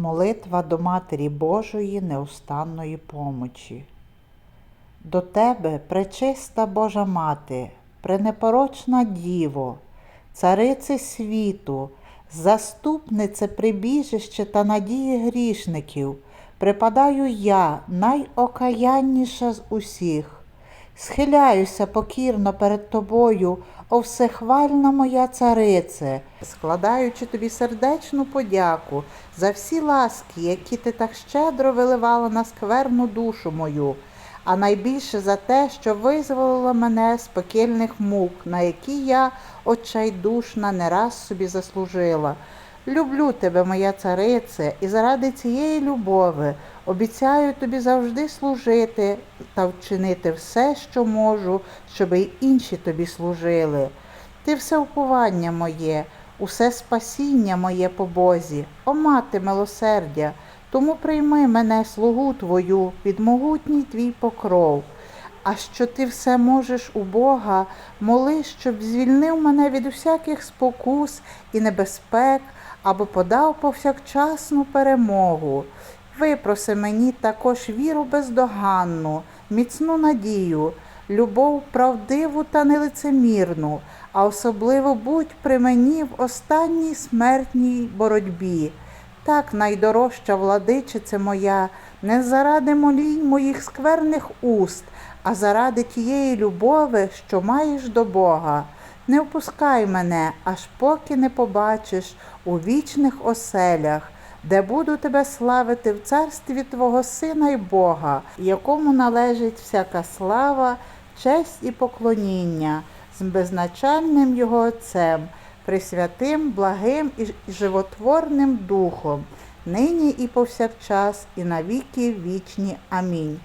Молитва до Матері Божої неустанної помочі. До Тебе, пречиста Божа Мати, пренепорочна Діво, царице світу, заступнице прибіжище та надії грішників, припадаю я, найокаянніша з усіх. Схиляюся покірно перед тобою, о всехвальна моя царице, складаючи тобі сердечну подяку за всі ласки, які ти так щедро виливала на скверну душу мою, а найбільше за те, що визволила мене з пекельних мук, на які я отчайдушна не раз собі заслужила. Люблю тебе, моя царице, і заради цієї любови обіцяю тобі завжди служити та вчинити все, що можу, щоб і інші тобі служили. Ти все уповання моє, усе спасіння моє по Бозі, о мати милосердя, тому прийми мене, слугу твою, під могутній твій покров. А що ти все можеш у Бога, моли, щоб звільнив мене від усяких спокус і небезпек, аби подав повсякчасну перемогу. Випроси мені також віру бездоганну, міцну надію, любов правдиву та нелицемірну, а особливо будь при мені в останній смертній боротьбі. Так, найдорожча владичице моя, не заради молінь моїх скверних уст, а заради тієї любови, що маєш до Бога. Не впускай мене, аж поки не побачиш у вічних оселях, де буду тебе славити в царстві Твого Сина й Бога, якому належить всяка слава, честь і поклоніння з безначальним Його Отцем, присвятим, благим і животворним Духом, нині і повсякчас, і навіки вічні. Амінь.